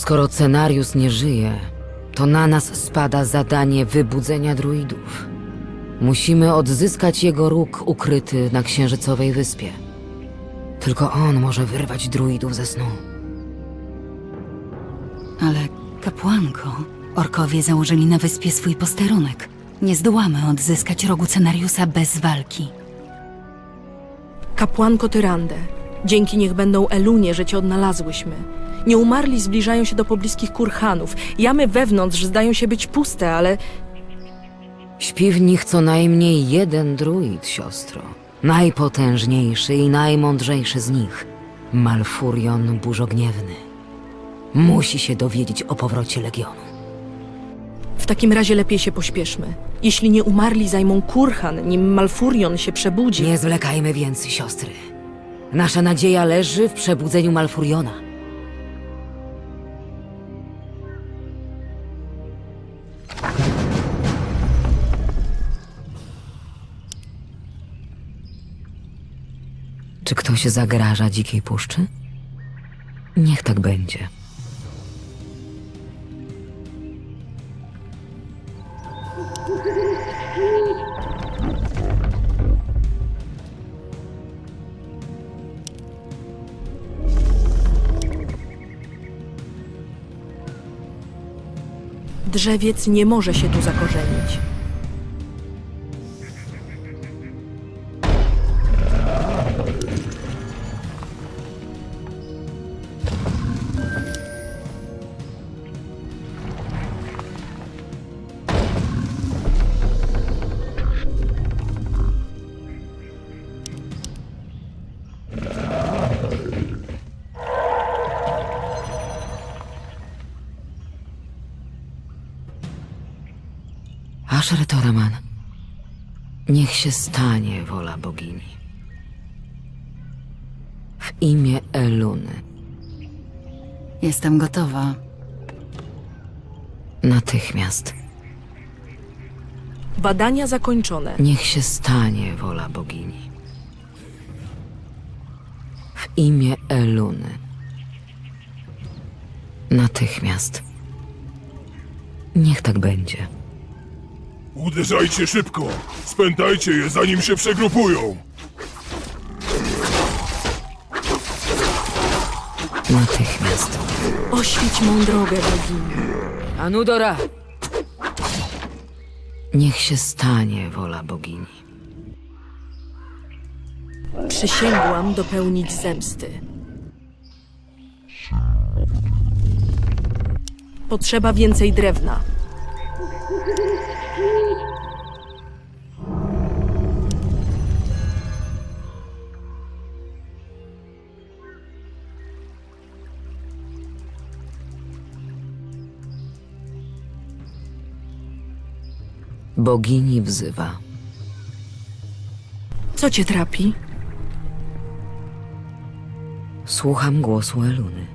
Skoro scenariusz nie żyje, to na nas spada zadanie wybudzenia druidów. Musimy odzyskać jego róg ukryty na księżycowej wyspie. Tylko on może wyrwać druidów ze snu. Ale kapłanko, orkowie założyli na wyspie swój posterunek. Nie zdołamy odzyskać rogu scenariusza bez walki. Kapłanko Tyrandę, dzięki niech będą Elunie, że cię odnalazłyśmy. Nieumarli zbliżają się do pobliskich kurhanów. Jamy wewnątrz zdają się być puste, ale Śpi w nich co najmniej jeden druid, siostro. Najpotężniejszy i najmądrzejszy z nich. Malfurion Burzogniewny. Musi się dowiedzieć o powrocie Legionu. w takim razie lepiej się pośpieszmy. Jeśli nie umarli zajmą kurhan, nim Malfurion się przebudzi. Nie zwlekajmy więc, siostry. Nasza nadzieja leży w przebudzeniu Malfuriona. Czy ktoś zagraża dzikiej puszczy? Niech tak będzie. Drzewiec nie może się tu zakorzenić. Asher Toraman, niech się stanie wola bogini. W imię Eluny, Jestem gotowa. natychmiast. Badania zakończone. Niech się stanie wola bogini. W imię Eluny. Natychmiast. Niech tak będzie. Uderzajcie szybko! Spętajcie je, zanim się przegrupują! Natychmiast. Oświeć mą drogę, bogini. Anudora! Niech się stanie wola bogini. Przysięgłam dopełnić zemsty. Potrzeba więcej drewna. Bogini wzywa. Co cię trapi? Słucham głosu Eluny.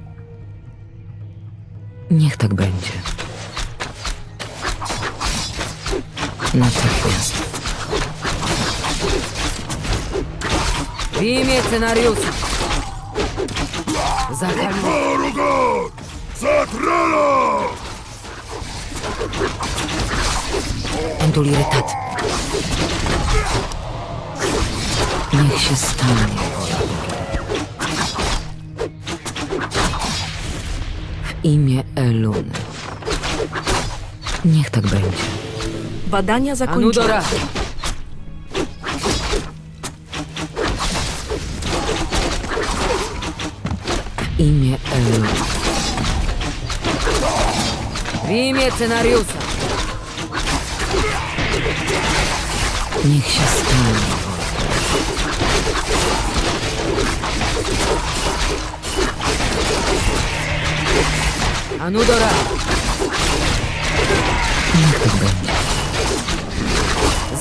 Niech tak będzie. Natychmiast. W imię scenariusza. Zakali... Arogar! Zatrala! Endulirytat. Niech się stanie. W imię Eluny. Niech tak będzie. Badania zakończone. W imię Eluny. W imię scenariusza. Niech się stanie. Anudora! Niech tak będzie.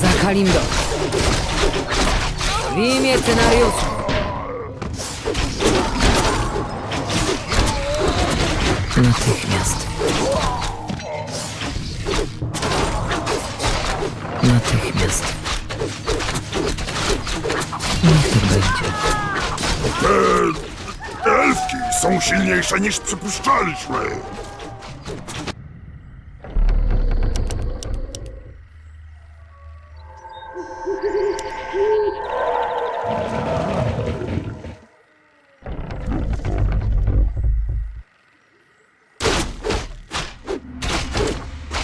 Za. W imię scenariusza. Natychmiast. Niech tak będzie. Elfki są silniejsze niż przypuszczaliśmy.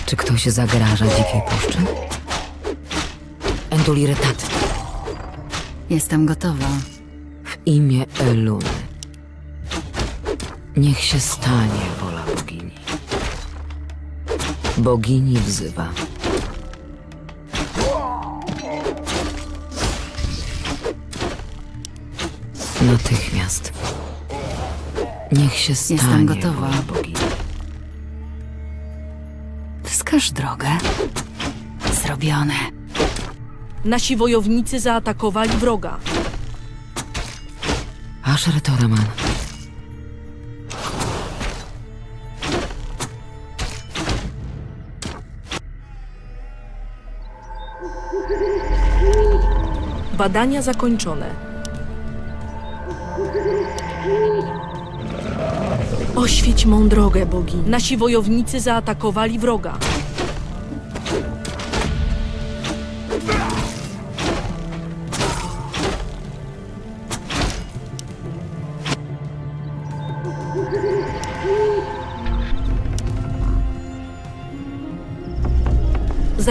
Czy ktoś zagraża dzikiej puszczy? Enduliretat Jestem gotowa. w imię Eluny. Niech się stanie wola bogini. Bogini wzywa. Natychmiast. Niech się stanie Jestem gotowa. wola bogini. Wskaż drogę. Zrobione. Nasi wojownicy zaatakowali wroga. Asher Toraman. Badania zakończone. Oświeć mą drogę, bogini. Nasi wojownicy zaatakowali wroga.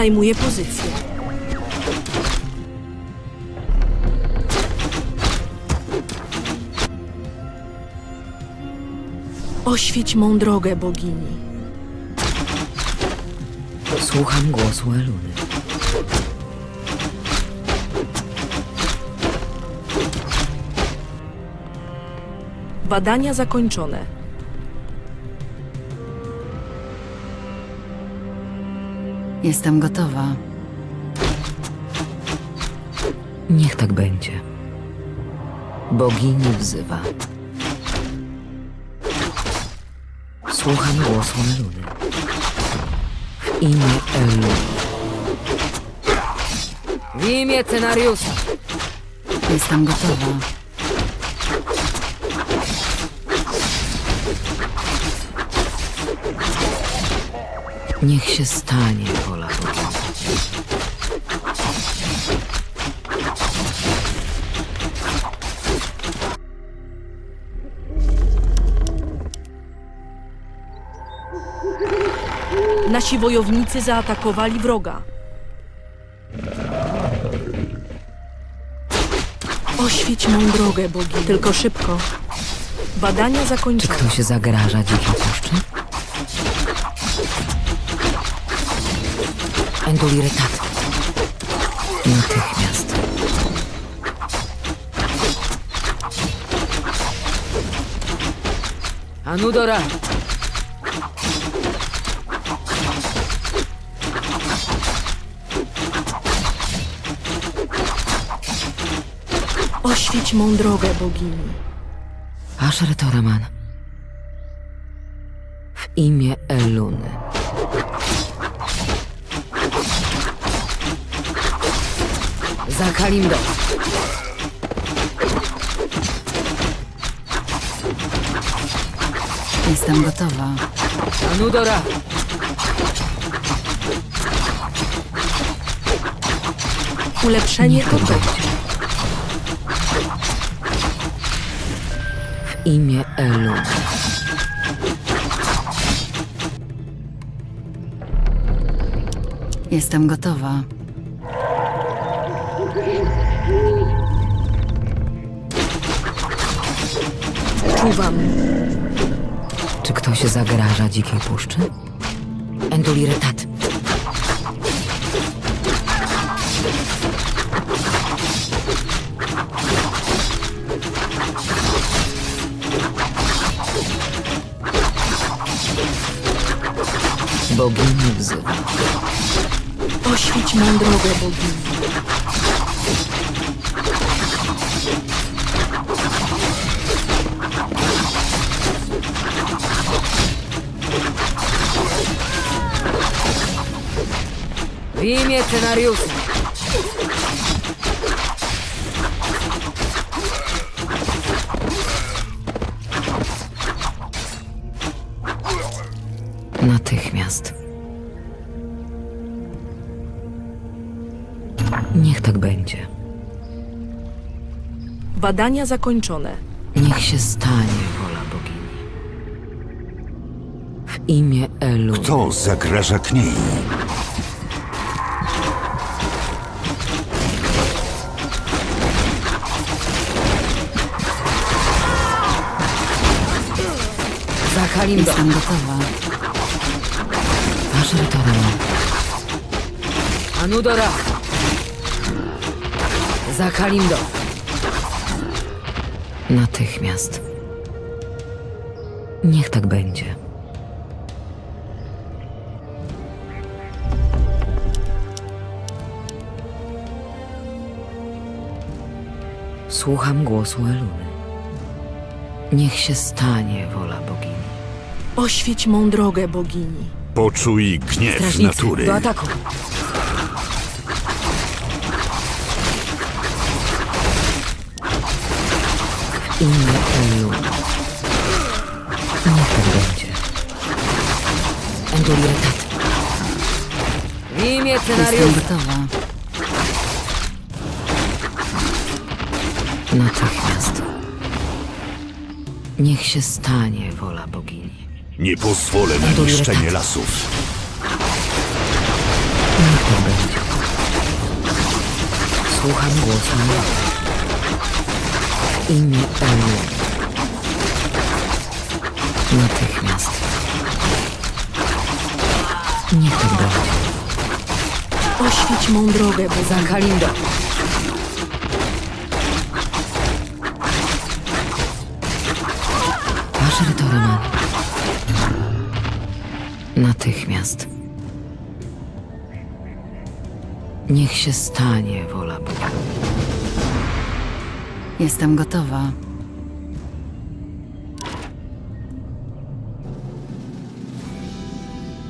Zajmuję pozycję. Oświeć mą drogę, bogini. Słucham głosu Eluny. Badania zakończone. Jestem gotowa. Niech tak będzie. Bogini wzywa. Słucham głosu Eluny. W imię Eluny. W imię Cenariusa. Jestem gotowa. Niech się stanie wola bogini. Nasi wojownicy zaatakowali wroga. Oświeć mą drogę, bogini. Tylko szybko. Badania Czy zakończone. ktoś zagraża dzikiej puszczy? Enduliretat. Natychmiast. Anudora! Oświeć mą drogę, bogini. Asher Toraman. W imię Eluny. Za Kalimdo. Jestem gotowa. Anudora. Ulepszenie będzie. W imię Eluny. Jestem gotowa. Czuwam. Czy ktoś zagraża dzikiej puszczy? Enduliretat. Bogini wzywa. Oświeć mą drogę, bogini. W imię scenariusza. Natychmiast. Niech tak będzie. Badania zakończone. Niech się stanie wola bogini. W imię Elu. Kto zagraża kniei? Kalimdo. Jestem gotowa. Ashretorem. Anudora. Za Kalimdo. Natychmiast. Niech tak będzie. Słucham głosu Eluny. Niech się stanie wola bogini. Oświeć mą drogę, bogini. Poczuj gniew Strażnicy, natury. do ataku! W imię Elu. Niech tak będzie. Endurietat. W imię Jestem scenariusza. gotowa. Natychmiast. Niech się stanie wola bogini. Nie pozwolę na niszczenie lasów. Niech tak będzie. Słucham głosu. W imię Elu. Natychmiast. Niech tak będzie. Oświeć mą drogę, bogini. Za Kalinda. Asher Toraman. Natychmiast. Niech się stanie wola Boga. Jestem gotowa.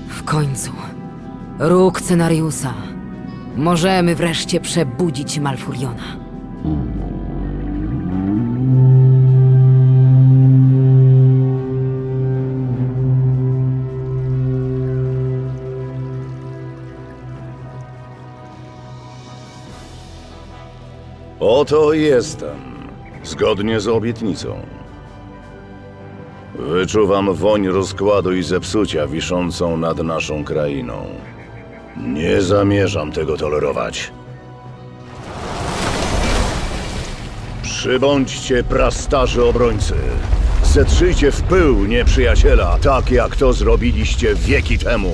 W końcu. Róg scenariusza. Możemy wreszcie przebudzić Malfuriona. Oto jestem, zgodnie z obietnicą. Wyczuwam woń rozkładu i zepsucia wiszącą nad naszą krainą. Nie zamierzam tego tolerować. Przybądźcie, prastarzy obrońcy. Zetrzyjcie w pył nieprzyjaciela, tak jak to zrobiliście wieki temu.